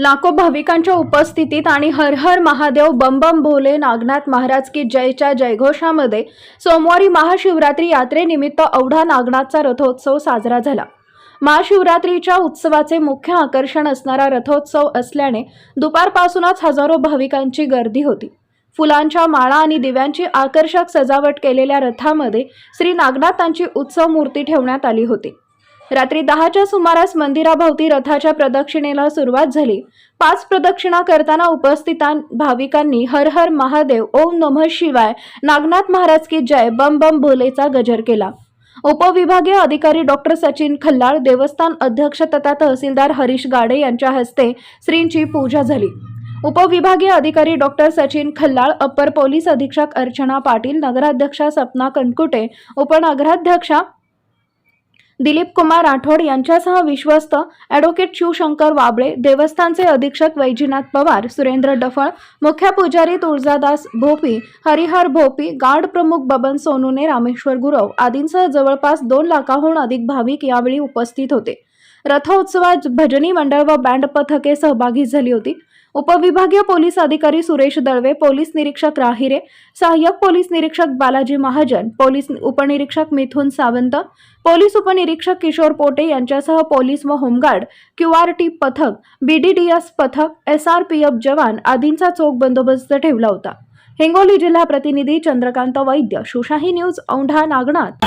लाखो भाविकांच्या उपस्थितीत आणि हर हर महादेव बम बम भोले नागनाथ महाराज की जयच्या जयघोषामध्ये सोमवारी महाशिवरात्री यात्रेनिमित्त औढा नागनाथचा रथोत्सव साजरा झाला. महाशिवरात्रीच्या उत्सवाचे मुख्य आकर्षण असणारा रथोत्सव असल्याने दुपारपासूनच हजारो भाविकांची गर्दी होती. फुलांच्या माळा आणि दिव्यांची आकर्षक सजावट केलेल्या रथामध्ये श्री नागनाथांची उत्सव मूर्ती ठेवण्यात आली होती. रात्री दहाच्या सुमारास मंदिराभोवती रथाच्या प्रदक्षिणेला सुरुवात झाली. पाच प्रदक्षिणा करताना उपस्थितां भाविकांनी हर हर महादेव ओम नमः शिवाय नागनाथ महाराज की जय बम बम भोलेचा गजर केला. उपविभागीय अधिकारी डॉक्टर सचिन खल्लाळ देवस्थान अध्यक्ष तथा तहसीलदार हरीश गाडे यांच्या हस्ते श्रींची पूजा झाली. उपविभागीय अधिकारी doctor Sachin Khallal upper police अधीक्षक अर्चना पाटील नगराध्यक्षा सपना कनकुटे उपनगराध्यक्षा दिलीप कुमार राठोड यांच्यासह विश्वस्त ॲडव्होकेट शिवशंकर वाबळे देवस्थानचे अधीक्षक वैजीनाथ पवार सुरेंद्र डफळ मुख्य पुजारी तुळजादास भोपी हरिहर भोपी गार्ड प्रमुख बबन सोनूने रामेश्वर गुरव आदींसह जवळपास दोन लाखाहून अधिक भाविक यावेळी उपस्थित होते. रथोत्सवात भजनी मंडळ व बँड पथके सहभागी झाली होती. उपविभागीय पोलीस अधिकारी सुरेश दळवे पोलीस निरीक्षक राहिरे सहाय्यक पोलीस निरीक्षक बालाजी महाजन पोलीस उपनिरीक्षक मिथुन सावंत पोलीस उपनिरीक्षक किशोर पोटे यांच्यासह पोलीस व home guard Q R T पथक बीडीडीएस पथक एस आर पी एफ जवान आदींचा चोख बंदोबस्त ठेवला होता. हिंगोली जिल्हा प्रतिनिधी चंद्रकांत वैद्य सुशाही न्यूज औंढा नागनाथ.